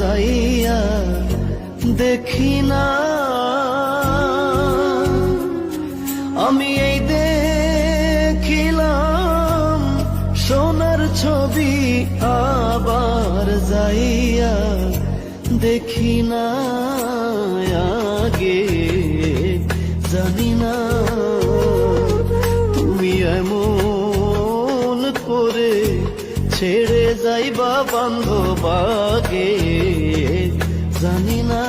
যাইয়া দেখি না। আমি এই দেখিলাম সোনার ছবি আবার যাইয়া দেখি না। যাইবা বান্ধবাগে জানি না।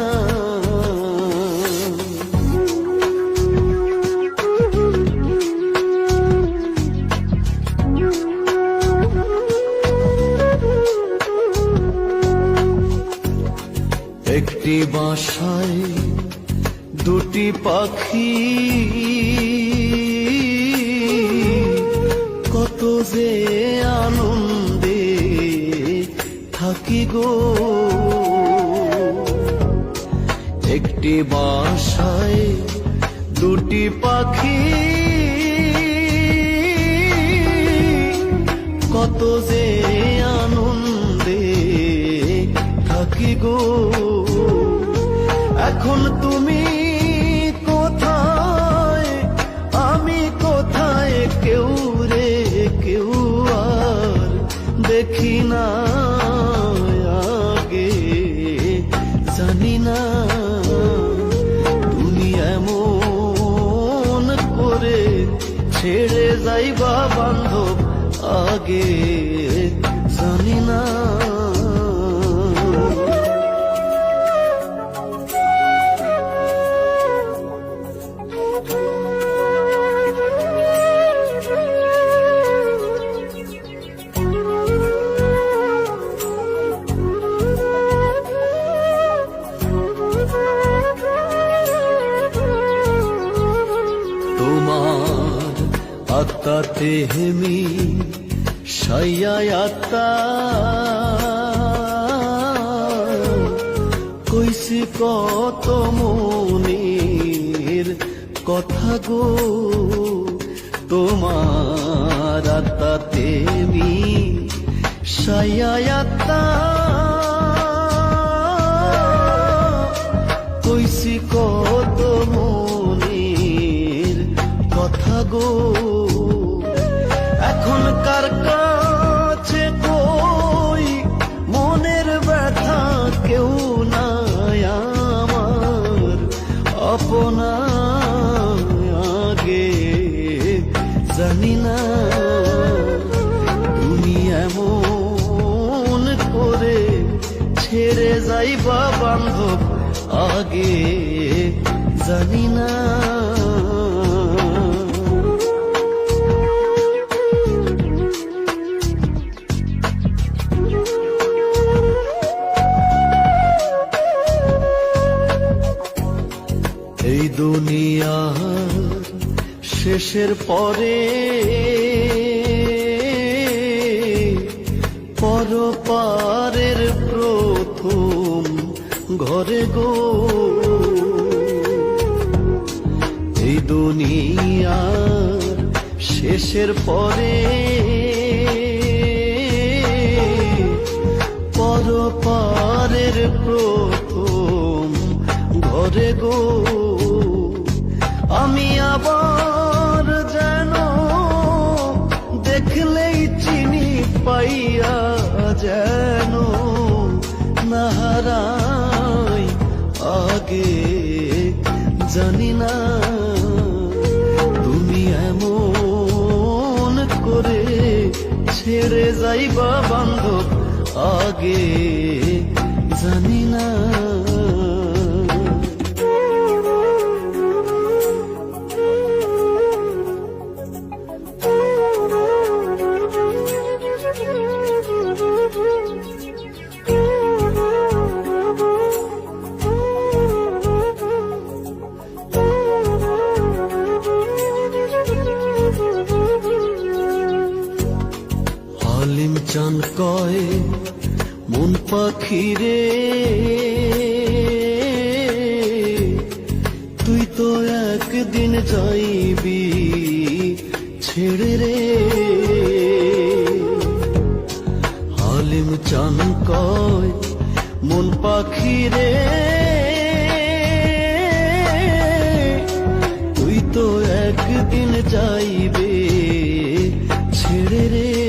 একটি বাসায় দুটি পাখি একটি বাসায় দুটি পাখি। কত যে আনন্দে থাকি গো। এখন তুমি যাইবা বান্ধব আগে। আত্মাতে হেমি সাইয়ায় আত্মা। কইছি কত মনের কথা গো তোমার আত্মাতে মি সাইয়ায় আত্মা। যাইবা বান্ধব আগে জানি না। এই দুনিয়া শেষের পরে প্রথম ঘরে গো। এই দুনিয়ার শেষের পরে পরপারের প্রথম ঘরে গো। আমি আবার যেন দেখলেই চিনি পাইয়া যেন আগে জানি না তুমি এমন করে ছেড়ে যাইবা বান্ধব আগে জানি না মন পাখি রে তুই তো একদিন যাইবি, ছেড়ে রে। হালিম চান কয়, মন পাখি রে তুই তো একদিন যাইবে, ছেড়ে রে।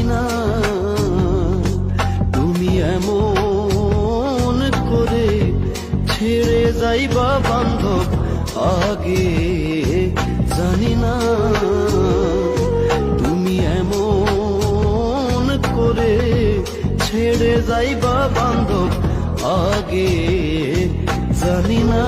যাইবা বান্ধব আগে জানি না তুমি এমন করে ছেড়ে যাইবা বান্ধব আগে জানি না।